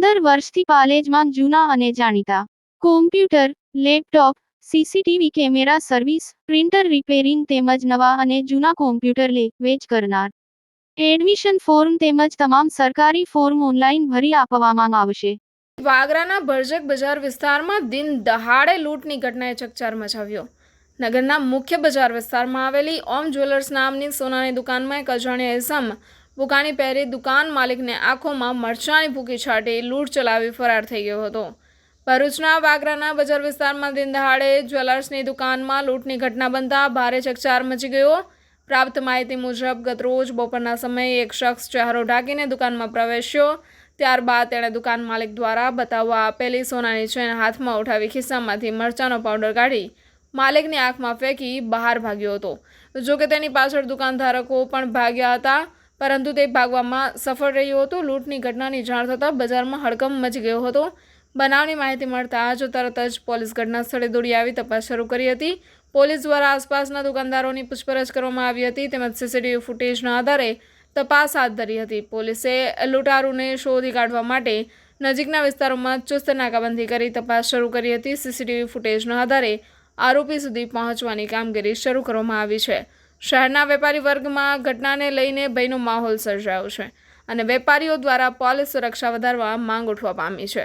વર્ષથી પાલેજમાં જૂના અને જાણીતા. Computer, laptop, CCTV camera service, printer repairing તેમજ નવા અને જૂના કોમ્પ્યુટર લે, વેચ કરનાર. એડમિશન ફોર્મ તેમજ તમામ સરકારી ફોર્મ ઓનલાઈન ભરી આપવામાં આવશે. વાગરાના ભરજક બજાર વિસ્તારમાં દિન દહાડે લૂંટની ઘટનાએ ચકચાર મચાવ્યો. નગરના મુખ્ય બજાર વિસ્તારમાં આવેલી ઓમ જ્વેલર્સ નામની સોનાની દુકાનમાં એક અજાણ્યા ઇસમ બુકાની પહેરી દુકાન માલિકને આંખોમાં મરચાંની ભૂકી છાંટી લૂંટ ચલાવી ફરાર થઈ ગયો હતો. ભરૂચના વાગરાના બજાર વિસ્તારમાં દિન દહાડે જ્વેલર્સની દુકાનમાં લૂંટની ઘટના બનતા ભારે ચકચાર મચી ગયો. પ્રાપ્ત માહિતી મુજબ, ગતરોજ બપોરના સમયે એક શખ્સ ચહેરો ઢાંકીને દુકાનમાં પ્રવેશ્યો. ત્યારબાદ તેણે દુકાન માલિક દ્વારા બતાવવા આપેલી સોનાની ચેન હાથમાં ઉઠાવી ખિસ્સામાંથી મરચાંનો પાવડર કાઢી માલિકની આંખમાં ફેંકી બહાર ભાગ્યો હતો. જોકે તેની પાછળ દુકાનધારકો પણ ભાગ્યા હતા. પરંતુ તે ભાગવામાં સફળ રહ્યું હતું. લૂંટની ઘટનાની જાણ થતાં બજારમાં હડકંપ મચી ગયો હતો. બનાવની માહિતી મળતા જ તરત જ પોલીસ ઘટના સ્થળે દોડી આવી તપાસ શરૂ કરી હતી. પોલીસ દ્વારા આસપાસના દુકાનદારોની પૂછપરછ કરવામાં આવી હતી તેમજ સીસીટીવી ફૂટેજના આધારે તપાસ હાથ ધરી હતી. પોલીસે લૂંટારૂને શોધી કાઢવા માટે નજીકના વિસ્તારોમાં ચુસ્ત નાકાબંધી કરી તપાસ શરૂ કરી હતી. સીસીટીવી ફૂટેજના આધારે આરોપી સુધી પહોંચવાની કામગીરી શરૂ કરવામાં આવી છે. શહેરના વેપારી વર્ગમાં ઘટનાને લઈને ભયનો માહોલ સર્જાયો છે અને વેપારીઓ દ્વારા પોલીસ સુરક્ષા વધારવા માંગ ઉઠવા પામી છે.